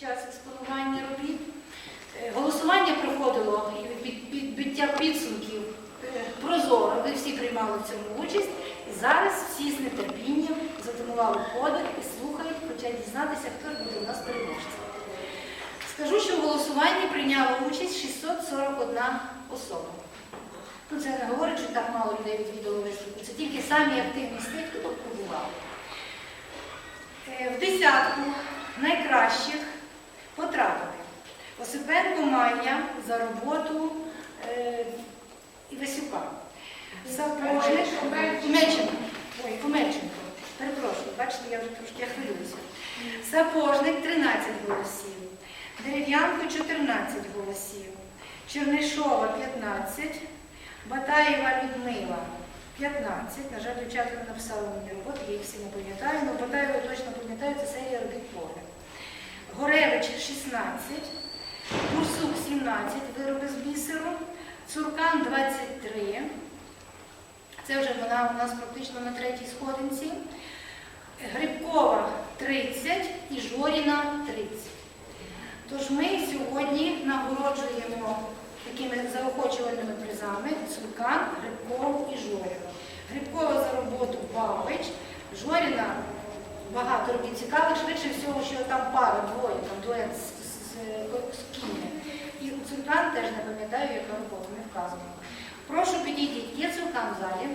час експонування робіт. Е, Голосування проходило підбиття підсумків е, прозоро. Ви всі приймали в цьому участь. Зараз всі з нетерпінням затримували подих і слухають, хочуть дізнатися, хто буде у нас переможцем. Скажу, що в голосуванні прийняло участь 641 особа. Ну, це не говорить, що так мало людей відвідало виставку. Це тільки самі активні з тих. Е, В десятку найкращих Осипенко Майя за роботу е, Івасюка. Кумеченко. Ой, Кумеченко. Перепрошую, бачите, я вже трошки хвилююся. Сапожник 13 голосів. Дерев'янко 14 голосів. Чернишова 15. Батаєва Людмила 15. На жаль, дівчатка не написала мені роботи, я їх всі не пам'ятаю, але Батаєва точно пам'ятаю, це серія робіт поля. Горевич 16, Бурсук 17, вироби з бісеру, Цуркан 23. Це вже вона у нас практично на третій сходинці. Грибкова 30 і Жоріна 30. Тож ми сьогодні нагороджуємо такими заохочувальними призами Цуркан, Грибкову і Жоріну. Грибкова за роботу Бабич, Жоріна багато робіт цікавих, швидше всього, що там пара, двоє, там двоє з, з, з, з кіньми. І теж не пам'ятаю, яка робота, не вказано. Прошу підійдіть, є в залі.